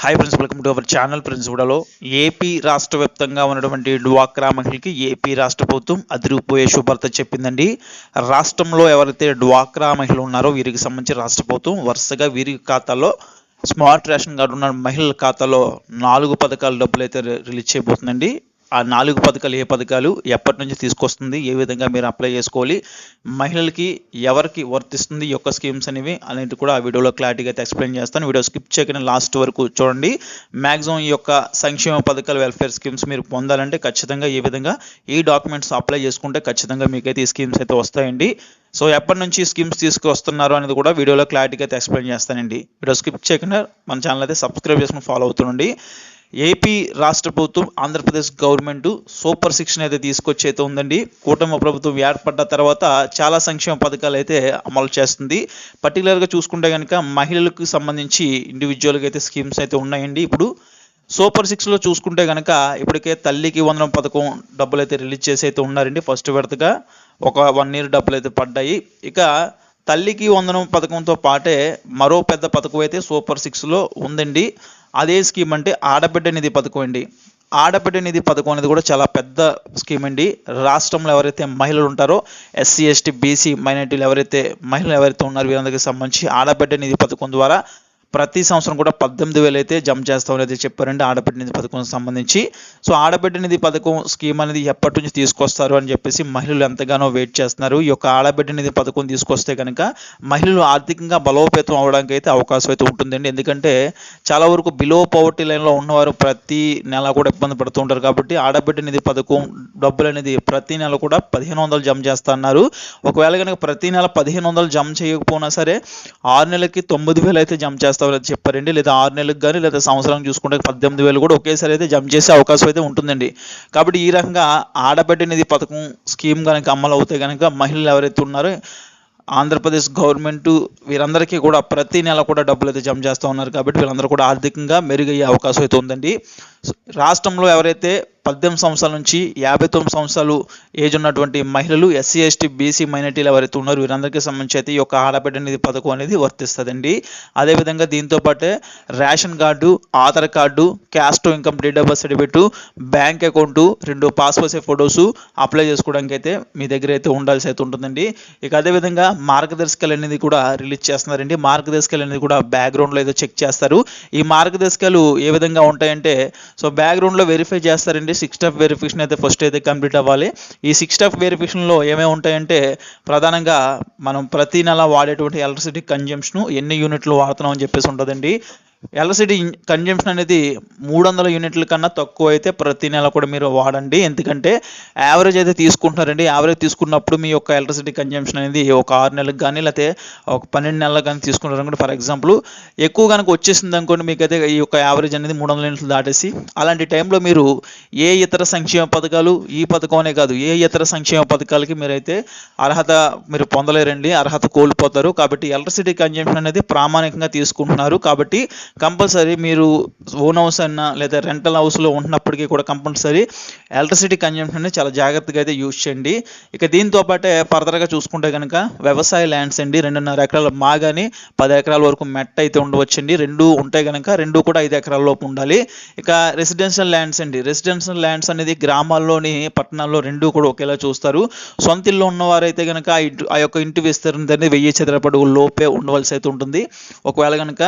Hi friends welcome to our channel friends కూడాలో AP రాష్ట్ర వ్యాప్తంగా ఉన్నటువంటి డ్వాక్రా మహిళకి ఏపీ రాష్ట్ర ప్రభుత్వం అదిరిపోయే శుభార్త చెప్పిందండి. రాష్ట్రంలో ఎవరైతే డ్వాక్రా మహిళలు ఉన్నారో వీరికి సంబంధించి రాష్ట్ర ప్రభుత్వం వరుసగా వీరి ఖాతాలో స్మార్ట్ రేషన్ కార్డు ఉన్న మహిళల ఖాతాలో నాలుగు పథకాల డబ్బులు అయితే రిలీజ్ చేయబోతుందండి. ఆ నాలుగు పథకాలు ఏ పథకాలు ఎప్పటి నుంచి తీసుకొస్తుంది ఏ విధంగా మీరు అప్లై చేసుకోవాలి మహిళలకి ఎవరికి వర్తిస్తుంది ఈ యొక్క స్కీమ్స్ అనేవి అనేది కూడా ఆ వీడియోలో క్లారిటీగా అయితే ఎక్స్ప్లెయిన్ చేస్తాను. వీడియో స్కిప్ చేయకుండా లాస్ట్ వరకు చూడండి. మ్యాక్సిమం ఈ యొక్క సంక్షేమ పథకాలు వెల్ఫేర్ స్కీమ్స్ మీరు పొందాలంటే ఖచ్చితంగా ఏ విధంగా ఈ డాక్యుమెంట్స్ అప్లై చేసుకుంటే ఖచ్చితంగా మీకైతే ఈ స్కీమ్స్ అయితే వస్తాయండి. సో ఎప్పటి నుంచి స్కీమ్స్ తీసుకొస్తున్నారు అనేది కూడా వీడియోలో క్లారిటీగా అయితే ఎక్స్ప్లెయిన్ చేస్తానండి. వీడియో స్కిప్ చేయకుండా మన ఛానల్ అయితే సబ్స్క్రైబ్ చేసుకుని ఫాలో అవుతుండండి. ఏపీ రాష్ట్ర ప్రభుత్వం ఆంధ్రప్రదేశ్ గవర్నమెంట్ సూపర్ శిక్షణ అయితే తీసుకొచ్చి అయితే ఉందండి. కూటమి ప్రభుత్వం ఏర్పడ్డ తర్వాత చాలా సంక్షేమ పథకాలు అయితే అమలు చేస్తుంది. పర్టికులర్గా చూసుకుంటే కనుక మహిళలకు సంబంధించి ఇండివిజువల్గా అయితే స్కీమ్స్ అయితే ఉన్నాయండి. ఇప్పుడు సూపర్ సిక్స్లో చూసుకుంటే కనుక ఇప్పటికే తల్లికి వందనం పథకం డబ్బులు అయితే రిలీజ్ చేసి అయితే ఉన్నారండి. ఫస్ట్ విడతగా ఒక వన్ ఇయర్ డబ్బులు అయితే పడ్డాయి. ఇక తల్లికి వందనం పథకంతో పాటే మరో పెద్ద పథకం అయితే సూపర్ సిక్స్లో ఉందండి. అదే స్కీమ్ అంటే ఆడబిడ్డ నిధి పథకం అండి. ఆడబిడ్డ నిధి పథకం అనేది కూడా చాలా పెద్ద స్కీమ్ అండి. రాష్ట్రంలో ఎవరైతే మహిళలు ఉంటారో ఎస్సీ ఎస్టీ బీసీ మైనార్టీలు ఎవరైతే మహిళలు ఎవరైతే ఉన్నారో వీరందరికీ సంబంధించి ఆడబిడ్డ నిధి పథకం ద్వారా ప్రతి సంవత్సరం కూడా పద్దెనిమిది వేలు అయితే జమ చేస్తామని అయితే చెప్పారండి ఆడబిడ్డ నిధి పథకం సంబంధించి. సో ఆడబిడ్డ నిధి పథకం స్కీమ్ అనేది ఎప్పటి నుంచి తీసుకొస్తారు అని చెప్పేసి మహిళలు ఎంతగానో వెయిట్ చేస్తున్నారు. ఈ యొక్క ఆడబిడ్డ నిధి పథకం తీసుకొస్తే కనుక మహిళలు ఆర్థికంగా బలోపేతం అవడానికి అయితే అవకాశం అయితే ఉంటుందండి. ఎందుకంటే చాలా వరకు బిలో పవర్టీ లైన్లో ఉన్నవారు ప్రతి నెల కూడా ఇబ్బంది పడుతూ ఉంటారు కాబట్టి ఆడబిడ్డ నిధి పథకం డబ్బులు అనేది ప్రతి నెల కూడా పదిహేను వందలు జమ చేస్తున్నారు ఒకవేళ కనుక ప్రతి నెల పదిహేను వందలు జమ చేయకపోయినా సరే ఆరు నెలలకి తొమ్మిది వేలు అయితే జమ చేస్తారు అయితే చెప్పారండి లేదా ఆరు నెలలకు కానీ లేదా సంవత్సరం చూసుకుంటే పద్దెనిమిది వేలు కూడా ఒకేసారి అయితే జమ చేసే అవకాశం అయితే ఉంటుందండి. కాబట్టి ఈ రకంగా ఆడబిడ్డ నిధి పథకం స్కీమ్ కనుక అమలు అవుతే కనుక మహిళలు ఎవరైతే ఉన్నారో ఆంధ్రప్రదేశ్ గవర్నమెంట్ వీరందరికీ కూడా ప్రతి నెల కూడా డబ్బులు అయితే జమ చేస్తూ ఉన్నారు కాబట్టి వీళ్ళందరూ కూడా ఆర్థికంగా మెరుగయ్యే అవకాశం అయితే ఉందండి. రాష్ట్రంలో ఎవరైతే పద్దెనిమిది సంవత్సరాల నుంచి యాభై తొమ్మిది సంవత్సరాలు ఏజ్ ఉన్నటువంటి మహిళలు ఎస్సీ ఎస్టీ బీసీ మైనార్టీలు ఎవరైతే ఉన్నారో. వీరందరికీ సంబంధించి అయితే ఈ యొక్క ఆడబిడ్డ నిధి పథకం అనేది వర్తిస్తుందండి. అదేవిధంగా దీంతో పాటే ration card Aadhaar card caste income date of birth certificate bank account రెండు పాస్పోర్ట్ సైజ్ ఫొటోస్ అప్లై చేసుకోవడానికి అయితే మీ దగ్గర అయితే ఉండాల్సి అయితే ఉంటుందండి. ఇక అదేవిధంగా మార్గదర్శకాలు అనేది కూడా రిలీజ్ చేస్తున్నారండి. మార్గదర్శకాలు అనేది కూడా బ్యాక్గ్రౌండ్లో ఏదో చెక్ చేస్తారు. ఈ మార్గదర్శకాలు ఏ విధంగా ఉంటాయంటే సో బ్యాక్గ్రౌండ్లో వెరిఫై చేస్తారండి. సిక్స్ స్టెప్ వెరిఫికేషన్ అయితే ఫస్ట్ అయితే కంప్లీట్ అవ్వాలి. ఈ సిక్స్ స్టెప్ వెరిఫికేషన్లో ఏమేమి ఉంటాయంటే ప్రధానంగా మనం ప్రతి నెల వాడేటువంటి ఎలక్ట్రిసిటీ కన్జంప్షన్ ఎన్ని యూనిట్లు వాడుతున్నాం అని చెప్పేసి ఉంటుందండి. ఎలక్ట్రిసిటీ కన్జంప్షన్ అనేది మూడు వందల యూనిట్ల కన్నా తక్కువ అయితే ప్రతి నెల కూడా మీరు వాడండి. ఎందుకంటే యావరేజ్ అయితే తీసుకుంటున్నారండి. యావరేజ్ తీసుకున్నప్పుడు మీ యొక్క ఎలక్ట్రిసిటీ కన్జంప్షన్ అనేది ఒక ఆరు నెలలకు కానీ లేకపోతే ఒక పన్నెండు నెలలకు కానీ తీసుకుంటారు అనుకోండి ఫర్ ఎగ్జాంపుల్ ఎక్కువ కనుక వచ్చేసింది అనుకోండి మీకైతే ఈ యొక్క యావరేజ్ అనేది మూడు వందల యూనిట్లు దాటేసి అలాంటి టైంలో మీరు ఏ ఇతర సంక్షేమ పథకాలు ఈ పథకం అనే కాదు ఏ ఇతర సంక్షేమ పథకాలకి మీరైతే అర్హత మీరు పొందలేరండి. అర్హత కోల్పోతారు. కాబట్టి ఎలక్ట్రిసిటీ కన్జంప్షన్ అనేది ప్రామాణికంగా తీసుకుంటున్నారు. కాబట్టి కంపల్సరీ మీరు ఓన్ హౌస్ అయినా లేదా రెంటల్ హౌస్లో ఉంటున్నప్పటికీ కూడా కంపల్సరీ ఎలక్ట్రిసిటీ కన్జంప్షన్ చాలా జాగ్రత్తగా అయితే యూజ్ చేయండి. ఇక దీంతో పాటే ఫర్దర్గా చూసుకుంటే కనుక వ్యవసాయ ల్యాండ్స్ అండి. రెండున్నర ఎకరాల మాగాని పది ఎకరాల వరకు మెట్ట అయితే ఉండవచ్చండి. రెండు ఉంటే కనుక రెండు కూడా ఐదు ఎకరాల లోపు ఉండాలి. ఇక రెసిడెన్షియల్ ల్యాండ్స్ అండి. రెసిడెన్షియల్ ల్యాండ్స్ అనేది గ్రామాల్లోని పట్టణాల్లో రెండు కూడా ఒకేలా చూస్తారు. సొంత ఇల్లు ఉన్నవారైతే కనుక ఆ ఆ యొక్క ఇంటి విస్తరణ అనేది వెయ్యి చదరపు లోపే ఉండవలసి అయితే ఉంటుంది. ఒకవేళ కనుక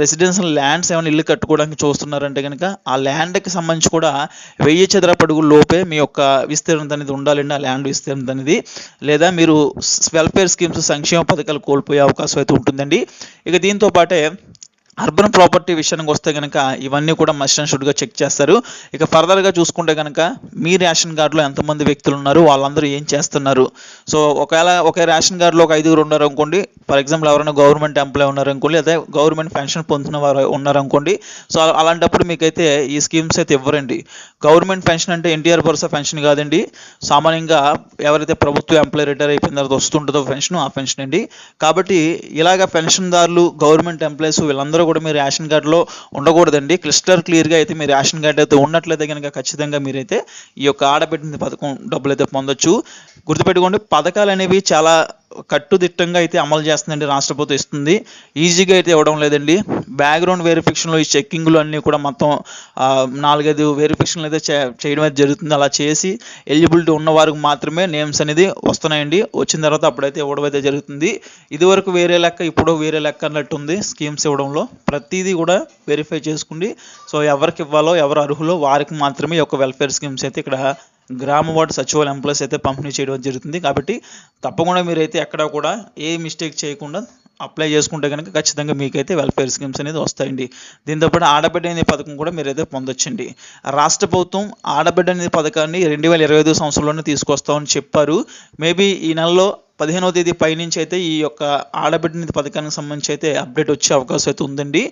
రెసిడెన్స్ రెసిడెన్షియల్ ల్యాండ్స్ ఏమైనా ఇల్లు కట్టుకోవడానికి చూస్తున్నారంటే కనుక ఆ ల్యాండ్కి సంబంధించి కూడా వెయ్యి చదరపడుగు లోపే మీ యొక్క విస్తీర్ణత అనేది ఉండాలండి ఆ ల్యాండ్ విస్తీర్ణత అనేది. లేదా మీరు వెల్ఫేర్ స్కీమ్స్ సంక్షేమ పథకాలు కోల్పోయే అవకాశం అయితే ఉంటుందండి. ఇక దీంతో పాటే అర్బన్ ప్రాపర్టీ విషయానికి వస్తే కనుక ఇవన్నీ కూడా మస్ట్ అండ్ షుడ్గా చెక్ చేస్తారు. ఇక ఫర్దర్గా చూసుకుంటే కనుక మీ రేషన్ కార్డులో ఎంతమంది వ్యక్తులు ఉన్నారు? వాళ్ళందరూ ఏం చేస్తున్నారు? సో ఒకవేళ ఒక రేషన్ కార్డులో ఒక ఐదుగురు ఉన్నారు అనుకోండి ఫర్ ఎగ్జాంపుల్ ఎవరైనా గవర్నమెంట్ ఎంప్లాయ్ ఉన్నారు అనుకోండి లేదా గవర్నమెంట్ పెన్షన్ పొందుతున్న వారు ఉన్నారు అనుకోండి సో అలాంటప్పుడు మీకైతే ఈ స్కీమ్స్ అయితే ఇవ్వరండి. గవర్నమెంట్ పెన్షన్ అంటే ఎన్టీఆర్ భరోసా పెన్షన్ కాదండి. సామాన్యంగా ఎవరైతే ప్రభుత్వ ఎంప్లాయ్ రిటైర్ అయిపోయిన తర్వాత వస్తుంటుందో పెన్షన్ ఆ పెన్షన్ అండి. కాబట్టి ఇలాగ పెన్షన్దారులు గవర్నమెంట్ ఎంప్లాయీస్ వీళ్ళందరూ కూడా మీరు రేషన్ కార్డులో ఉండకూడదండి. క్లిస్టర్ క్లియర్గా అయితే మీ రేషన్ కార్డు అయితే ఉన్నట్లయితే కనుక ఖచ్చితంగా మీరైతే ఈ యొక్క ఆడబిడ్డ పథకం డబ్బులు అయితే పొందొచ్చు. గుర్తుపెట్టుకోండి పథకాలు అనేవి చాలా కట్టుదిట్టంగా అయితే అమలు చేస్తుందండి రాష్ట్ర ప్రభుత్వం ఇస్తుంది. ఈజీగా అయితే ఇవ్వడం లేదండి. బ్యాక్గ్రౌండ్ వెరిఫికేషన్లో ఈ చెక్కింగ్లు అన్నీ కూడా మొత్తం నాలుగైదు వెరిఫికేషన్లు అయితే చేయడం అయితే జరుగుతుంది. అలా చేసి ఎలిజిబిలిటీ ఉన్న వారికి మాత్రమే నేమ్స్ అనేది వస్తున్నాయండి. వచ్చిన తర్వాత అప్పుడైతే ఇవ్వడం అయితే జరుగుతుంది. ఇదివరకు వేరే లెక్క ఇప్పుడు వేరే లెక్క అన్నట్టు ఉంది స్కీమ్స్ ఇవ్వడంలో. ప్రతిదీ కూడా వెరిఫై చేసుకోండి సో ఎవరికి ఇవ్వాలో ఎవరు అర్హులో వారికి మాత్రమే ఈ యొక్క వెల్ఫేర్ స్కీమ్స్ అయితే ఇక్కడ గ్రామ వార్డు సచివాలయ ఎంప్లాయీస్ అయితే పంపిణీ చేయడం జరుగుతుంది. కాబట్టి తప్పకుండా మీరైతే ఎక్కడ కూడా ఏ మిస్టేక్ చేయకుండా అప్లై చేసుకుంటే కనుక ఖచ్చితంగా మీకైతే వెల్ఫేర్ స్కీమ్స్ అనేది వస్తాయండి. దీంతోపాటు ఆడబిడ్డ అనే పథకం కూడా మీరైతే పొందొచ్చండి. రాష్ట్ర ప్రభుత్వం ఆడబిడ్డ అనే పథకాన్ని రెండు వేల ఇరవై ఐదు సంవత్సరంలోనే తీసుకొస్తామని చెప్పారు. మేబీ ఈ నెలలో పదిహేనవ తేదీ పైనుంచి అయితే ఈ యొక్క ఆడబిడ్డ నిధి పథకానికి సంబంధించి అయితే అప్డేట్ వచ్చే అవకాశం అయితే ఉందండి.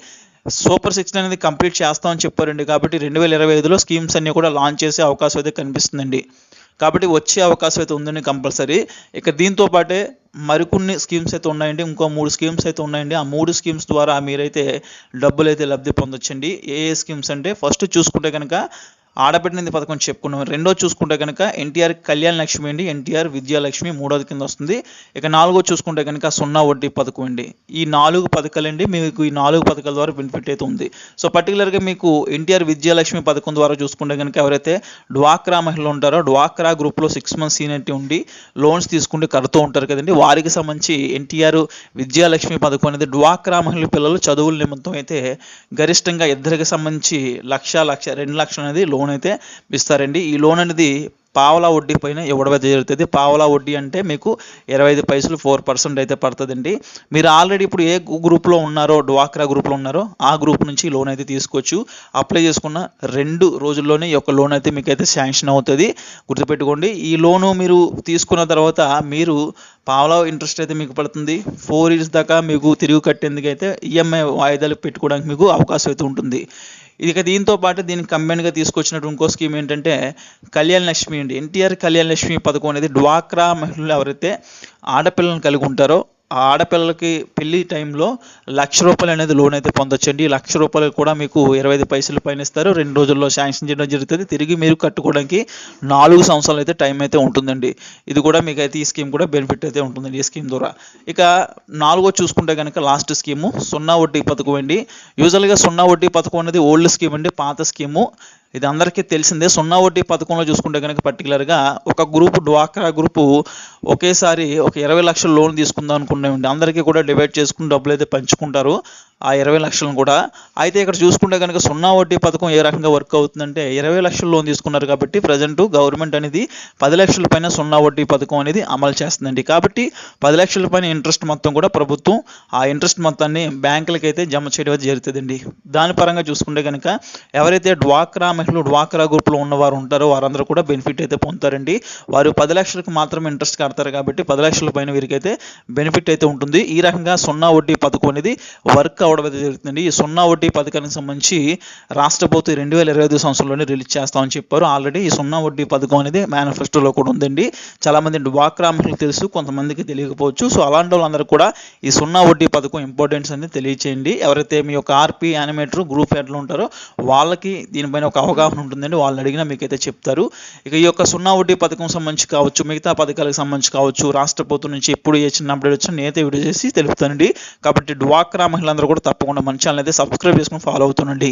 సూపర్ సిక్స్ అనేది కంప్లీట్ చేస్తామని చెప్పారండి. కాబట్టి రెండు వేల ఇరవై ఐదులో స్కీమ్స్ అన్నీ కూడా లాంచ్ చేసే అవకాశం అయితే కనిపిస్తుందండి. కాబట్టి వచ్చే అవకాశం అయితే ఉందండి కంపల్సరీ. ఇక దీంతో పాటే మరికొన్ని స్కీమ్స్ అయితే ఉన్నాయండి. ఇంకో మూడు స్కీమ్స్ అయితే ఉన్నాయండి. ఆ మూడు స్కీమ్స్ ద్వారా మీరైతే డబ్బులు అయితే లబ్ధి పొందొచ్చండి. ఏ ఏ స్కీమ్స్ అంటే ఫస్ట్ చూసుకుంటే కనుక ఆడబిడ్డనింది పథకం చెప్పుకున్నాం. రెండో చూసుకుంటే కనుక ఎన్టీఆర్ కళ్యాణ లక్ష్మి అండి. ఎన్టీఆర్ విద్యాలక్ష్మి మూడోది కింద వస్తుంది. ఇక నాలుగో చూసుకుంటే కనుక సున్నా వడ్డీ పథకం అండి. ఈ నాలుగు పథకాలండి మీకు ఈ నాలుగు పథకాల ద్వారా బెనిఫిట్ అయితే ఉంది. సో పర్టికులర్గా మీకు ఎన్టీఆర్ విద్యాలక్ష్మి పథకం ద్వారా చూసుకుంటే కనుక ఎవరైతే డ్వాక్రా మహిళలు ఉంటారో డ్వాక్రా గ్రూప్లో సిక్స్ మంత్స్ సీనియర్టీ ఉండి లోన్స్ తీసుకుంటే కడుతూ ఉంటారు కదండి. వారికి సంబంధించి ఎన్టీఆర్ విద్యాలక్ష్మి పథకం అనేది డ్వాక్రా మహిళ పిల్లలు చదువుల నిమిత్తం అయితే గరిష్టంగా ఇద్దరికి సంబంధించి లక్ష లక్ష రెండు లక్షలు అనేది లోన్ లోన్ అయితే ఇస్తారండి. ఈ లోన్ అనేది పావలా వడ్డీ పైన ఇవ్వడం జరుగుతుంది. పావలా వడ్డీ అంటే మీకు ఇరవై ఐదు పైసలు ఫోర్ పర్సెంట్ అయితే పడుతుందండి. మీరు ఆల్రెడీ ఇప్పుడు ఏ గ్రూప్లో ఉన్నారో డ్వాక్రా గ్రూప్లో ఉన్నారో ఆ గ్రూప్ నుంచి లోన్ అయితే తీసుకోవచ్చు. అప్లై చేసుకున్న రెండు రోజుల్లోనే ఈ యొక్క లోన్ అయితే మీకు అయితే శాంక్షన్ అవుతుంది. గుర్తుపెట్టుకోండి ఈ లోను మీరు తీసుకున్న తర్వాత మీరు పావలా ఇంట్రెస్ట్ అయితే మీకు పడుతుంది. ఫోర్ ఇయర్స్ దాకా మీకు తిరిగి కట్టేందుకు అయితే ఈఎంఐ వాయిదాలు పెట్టుకోవడానికి మీకు అవకాశం అయితే ఉంటుంది. ఇక దీంతో పాటు దీనికి కంబైన్గా తీసుకొచ్చినట్టు ఇంకో స్కీమ్ ఏంటంటే కళ్యాణ లక్ష్మి అండి. ఎన్టీఆర్ కళ్యాణ లక్ష్మి పథకం అనేది డ్వాక్రా మహిళలు ఎవరైతే ఆడపిల్లలను కలిగి ఉంటారో ఆడపిల్లలకి పెళ్ళి టైంలో లక్ష రూపాయలు అనేది లోన్ అయితే పొందొచ్చండి. లక్ష రూపాయలు కూడా మీకు ఇరవై ఐదు పైసలు పైన ఇస్తారు. రెండు రోజుల్లో శాంక్షన్ చేయడం జరుగుతుంది. తిరిగి మీరు కట్టుకోవడానికి నాలుగు సంవత్సరాలు అయితే టైం అయితే ఉంటుందండి. ఇది కూడా మీకు అయితే ఈ స్కీమ్ కూడా బెనిఫిట్ అయితే ఉంటుందండి ఈ స్కీమ్ ద్వారా. ఇక నాలుగో చూసుకుంటే కనుక లాస్ట్ స్కీము సున్నా వడ్డీ పథకం అండి. యూజువల్గా సున్నా వడ్డీ పథకం అనేది ఓల్డ్ స్కీమ్ అండి పాత స్కీము. ఇది అందరికీ తెలిసిందే. సున్నా వడ్డీ పథకంలో చూసుకుంటే కనుక పర్టికులర్గా ఒక గ్రూప్ డ్వాక్రా గ్రూపు ఒకేసారి ఒక ఇరవై లక్షల లోన్ తీసుకుందాం అనుకున్నామండి. అందరికీ కూడా డివైడ్ చేసుకుని డబ్బులు అయితే పంచుకుంటారు. ఆ ఇరవై లక్షలను కూడా. అయితే ఇక్కడ చూసుకుంటే కనుక సున్నా వడ్డీ పథకం ఏ రకంగా వర్క్ అవుతుందంటే ఇరవై లక్షల లోన్ తీసుకున్నారు కాబట్టి ప్రజెంట్ గవర్నమెంట్ అనేది పది లక్షల పైన సున్నా వడ్డీ పథకం అనేది అమలు చేస్తుందండి. కాబట్టి పది లక్షల పైన ఇంట్రెస్ట్ మొత్తం కూడా ప్రభుత్వం ఆ ఇంట్రెస్ట్ మొత్తాన్ని బ్యాంకులకి అయితే జమ చేయడం జరుగుతుందండి. దాని పరంగా చూసుకుంటే కనుక ఎవరైతే డ్వాక్రా మహిళలు డ్వాక్రా గ్రూప్లో ఉన్నవారు ఉంటారో వారందరూ కూడా బెనిఫిట్ అయితే పొందుతారండి. వారు పది లక్షలకు మాత్రమే ఇంట్రెస్ట్ కడతారు కాబట్టి పది లక్షల పైన వీరికైతే బెనిఫిట్ అయితే ఉంటుంది. ఈ రకంగా సున్నా వడ్డీ పథకం అనేది వర్క్ అవడం అయితే ఈ సున్నా వడ్డీ పథకానికి సంబంధించి రాష్ట్ర ప్రభుత్వం రెండు వేల ఇరవై ఐదు సంవత్సరంలోనే రిలీజ్ చేస్తామని చెప్పారు. ఆల్రెడీ ఈ సున్నా వడ్డీ పథకం అనేది మేనిఫెస్టోలో కూడా ఉందండి. చాలా మంది డ్వాక్రా మహిళలకు తెలుసు కొంతమందికి తెలియకపోవచ్చు. సో అలాంటి వాళ్ళందరూ కూడా ఈ సున్నా వడ్డీ పథకం ఇంపార్టెన్స్ అనేది తెలియచేయండి. ఎవరైతే మీ యొక్క ఆర్పీ యానిమేటర్ గ్రూప్ హెడ్లు ఉంటారో వాళ్ళకి దీనిపైన ఒక అవగాహన ఉంటుందండి. వాళ్ళు అడిగినా మీకైతే చెప్తారు. ఇక ఈ యొక్క సున్నా వడ్డీ పథకం సంబంధించి కావచ్చు మిగతా పథకాలకు సంబంధించి కావచ్చు రాష్ట్ర ప్రభుత్వం నుంచి ఎప్పుడు ఏ చిన్న అప్డేట్ వచ్చినా నేనైతే వీడియో చేసి తెలుపుతానండి. కాబట్టి డ్వాక్రా మహిళలందరూ కూడా కూడా తప్పకుండా మన ఛానల్ అయితే సబ్స్క్రైబ్ చేసుకుని ఫాలో అవుతుండండి.